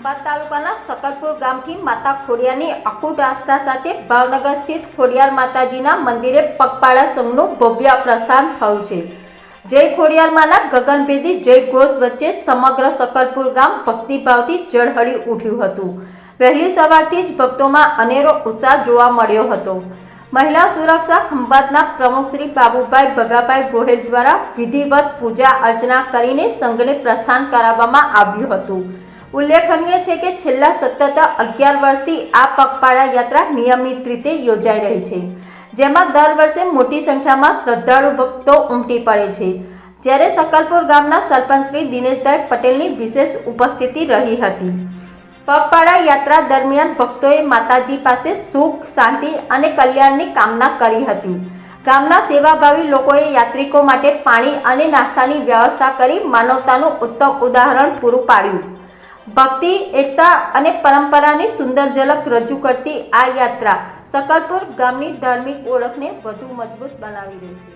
ખંભાત તાલુકાના સકરપુર ગામથી માતા ખોડિયારની અકૂટ આસ્થા સાથે ભાવનગર સ્થિત ખોડિયાર માતાજીના મંદિરે પગપાળા સંઘનું ભવ્ય પ્રસ્થાન થયું છે. જય ખોડિયારમાંના ગગનભેદી જય ઘોષ વચ્ચે સમગ્ર સકરપુર ગામ ભક્તિભાવથી જળહળી ઉઠ્યું હતું. વહેલી સવારથી જ ભક્તોમાં અનેરો ઉત્સાહ જોવા મળ્યો હતો. મહિલા સુરક્ષા ખંભાતના પ્રમુખ શ્રી બાબુભાઈ ભગાભાઈ ગોહેલ દ્વારા વિધિવત પૂજા અર્ચના કરીને સંઘને પ્રસ્થાન કરાવવામાં આવ્યું હતું. ઉલ્લેખનીય છે કે છેલ્લા સતત અગિયાર વર્ષથી આ પગપાળા યાત્રા નિયમિત રીતે યોજાઈ રહી છે, જેમાં દર વર્ષે મોટી સંખ્યામાં શ્રદ્ધાળુ ભક્તો ઉમટી પડે છે. જ્યારે સકલપુર ગામના સરપંચ શ્રી દિનેશભાઈ પટેલની વિશેષ ઉપસ્થિતિ રહી હતી. પગપાળા યાત્રા દરમિયાન ભક્તોએ માતાજી પાસે સુખ, શાંતિ અને કલ્યાણની કામના કરી હતી. ગામના સેવાભાવી લોકોએ યાત્રિકો માટે પાણી અને નાસ્તાની વ્યવસ્થા કરી માનવતાનું ઉત્તમ ઉદાહરણ પૂરું પાડ્યું. ભક્તિ, એકતા અને પરંપરાની સુંદર ઝલક રજૂ કરતી આ યાત્રા સકલપુર ગામની ધાર્મિક ઓળખને વધુ મજબૂત બનાવી રહી છે.